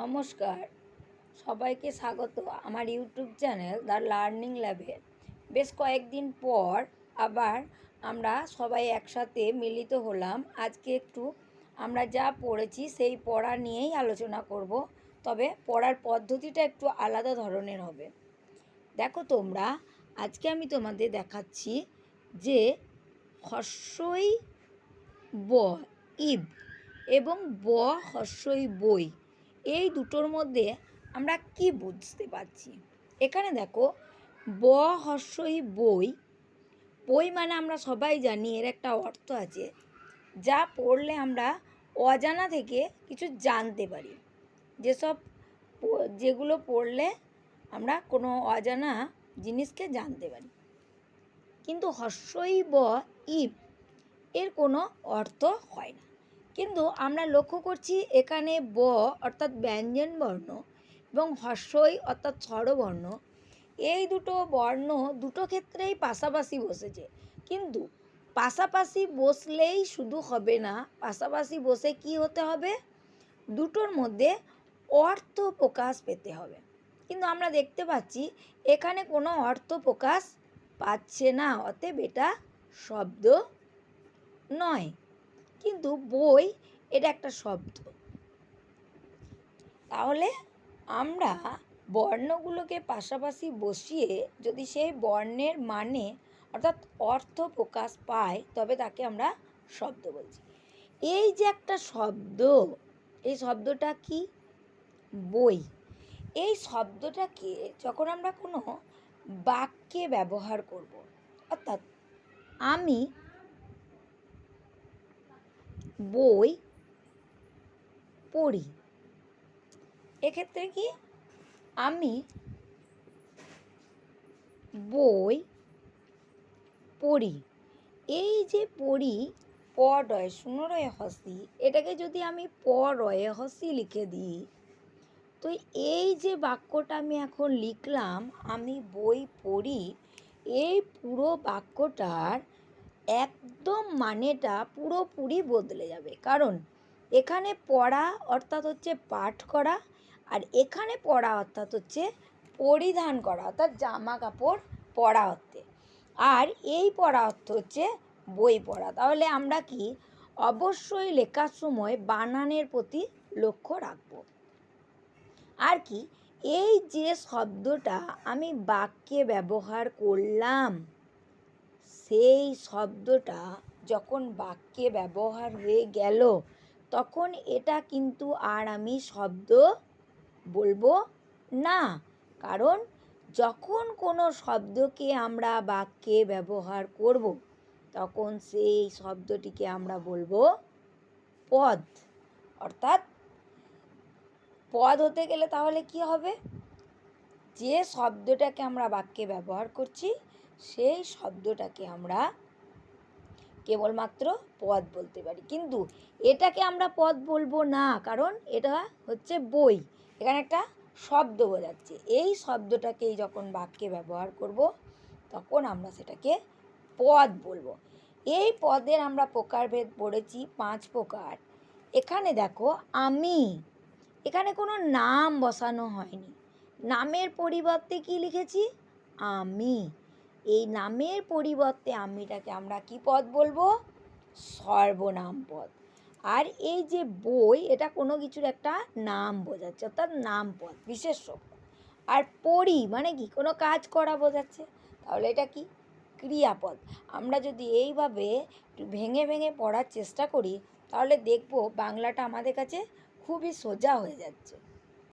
নমস্কার। সবাইকে স্বাগত আমার ইউটিউব চ্যানেল দ্য লার্নিং ল্যাবে। বেশ কয়েকদিন পর আবার আমরা সবাই একসাথে মিলিত হলাম। আজকে একটু আমরা যা পড়েছি সেই পড়া নিয়েই আলোচনা করব। তবে পড়ার পদ্ধতিটা একটু আলাদা ধরনের হবে। দেখো তোমরা, আজকে আমি তোমাদের দেখাচ্ছি যে হর্ষই ব, ইব এবং ব হর্ষই বই এই দুটোর মধ্যে আমরা কি বুঝতে পারছি? এখানে দেখো, ব হর্ষই বই। বই মানে আমরা সবাই জানি, এর একটা অর্থ আছে, যা পড়লে আমরা অজানা থেকে কিছু জানতে পারি। যেসব যেগুলো পড়লে আমরা কোনো অজানা জিনিসকে জানতে পারি। কিন্তু হর্ষই ব ইব এর কোনো অর্থ হয় না। কিন্তু আমরা লক্ষ্য করছি এখানে ব অর্থাৎ ব্যঞ্জন বর্ণ এবং হর্ষই অর্থাৎ স্বরবর্ণ এই দুটো বর্ণ দুটো ক্ষেত্রেই পাশাপাশি বসেছে। কিন্তু পাশাপাশি বসলেই শুধু হবে না, পাশাপাশি বসে কি হতে হবে? দুটোর মধ্যে অর্থ প্রকাশ পেতে হবে। কিন্তু আমরা দেখতে পাচ্ছি এখানে কোনো অর্থ প্রকাশ পাচ্ছে না, অতএব এটা শব্দ নয়। কিন্তু বই এটা একটা শব্দ। তাহলে আমরা বর্ণগুলোকে পাশাপাশি বসিয়ে যদি সেই বর্ণের মানে অর্থাৎ অর্থ প্রকাশ পায়, তবে তাকে আমরা শব্দ বলছি। এই যে একটা শব্দ, এই শব্দটা কি? বই। এই শব্দটাকে যখন আমরা কোনো বাক্যে ব্যবহার করব, অর্থাৎ আমি বই পড়ি। এক্ষেত্রে কি? আমি বই পড়ি। এই যে পড়ি, প রয় শূন্য হসি, এটাকে যদি আমি প রয়ে হসি লিখে দিই, তো এই যে বাক্যটা আমি এখন লিখলাম, আমি বই পড়ি, এই পুরো বাক্যটার একদম মানেটা পুরোপুরি বদলে যাবে। কারণ এখানে পড়া অর্থাৎ হচ্ছে পাঠ করা আর এখানে পড়া অর্থাৎ হচ্ছে পরিধান করা, অর্থাৎ জামা কাপড় পরা অর্থে। আর এই পড়া অর্থ হচ্ছে বই পড়া। তাহলে আমরা কি অবশ্যই লেখার সময় বানানের প্রতি লক্ষ্য রাখব। আর কি, এই যে শব্দটা আমি বাক্যে ব্যবহার করলাম সেই শব্দটা যখন বাক্যে ব্যবহার হয়ে গেল, তখন এটা কিন্তু আর আমি শব্দ বলব না। কারণ যখন কোনো শব্দকে আমরা বাক্যে ব্যবহার করব, তখন সেই শব্দটিকে আমরা বলব পদ। অর্থাৎ পদ হতে গেলে তাহলে কি হবে? যে শব্দটাকে আমরা বাক্যে ব্যবহার করছি সেই শব্দটাকে আমরা কেবলমাত্র পদ বলতে পারি। কিন্তু এটাকে আমরা পদ বলব না, কারণ এটা হচ্ছে বই। এখানে একটা শব্দ বোঝাচ্ছে। এই শব্দটাকেই যখন বাক্যে ব্যবহার করব, তখন আমরা সেটাকে পদ বলব। এই পদের আমরা প্রকারভেদ পড়েছি পাঁচ প্রকার। এখানে দেখো, আমি। এখানে কোনো নাম বসানো হয়নি। নামের পরিবর্তে কি লিখেছি? আমি। এই নামের পরিবর্তে আমিটাকে আমরা কি পদ বলব? সর্বনাম পদ। আর এই যে বই, এটা কোনো কিছুর একটা নাম বোঝাচ্ছে, অর্থাৎ নাম পদ বিশেষ্য পদ আর পড়ি মানে কি? কোনো কাজ করা বোঝাচ্ছে। তাহলে এটা কি? ক্রিয়াপদ। আমরা যদি এইভাবে একটু ভেঙে ভেঙে পড়ার চেষ্টা করি, তাহলে দেখব বাংলাটা আমাদের কাছে খুবই সোজা হয়ে যাচ্ছে।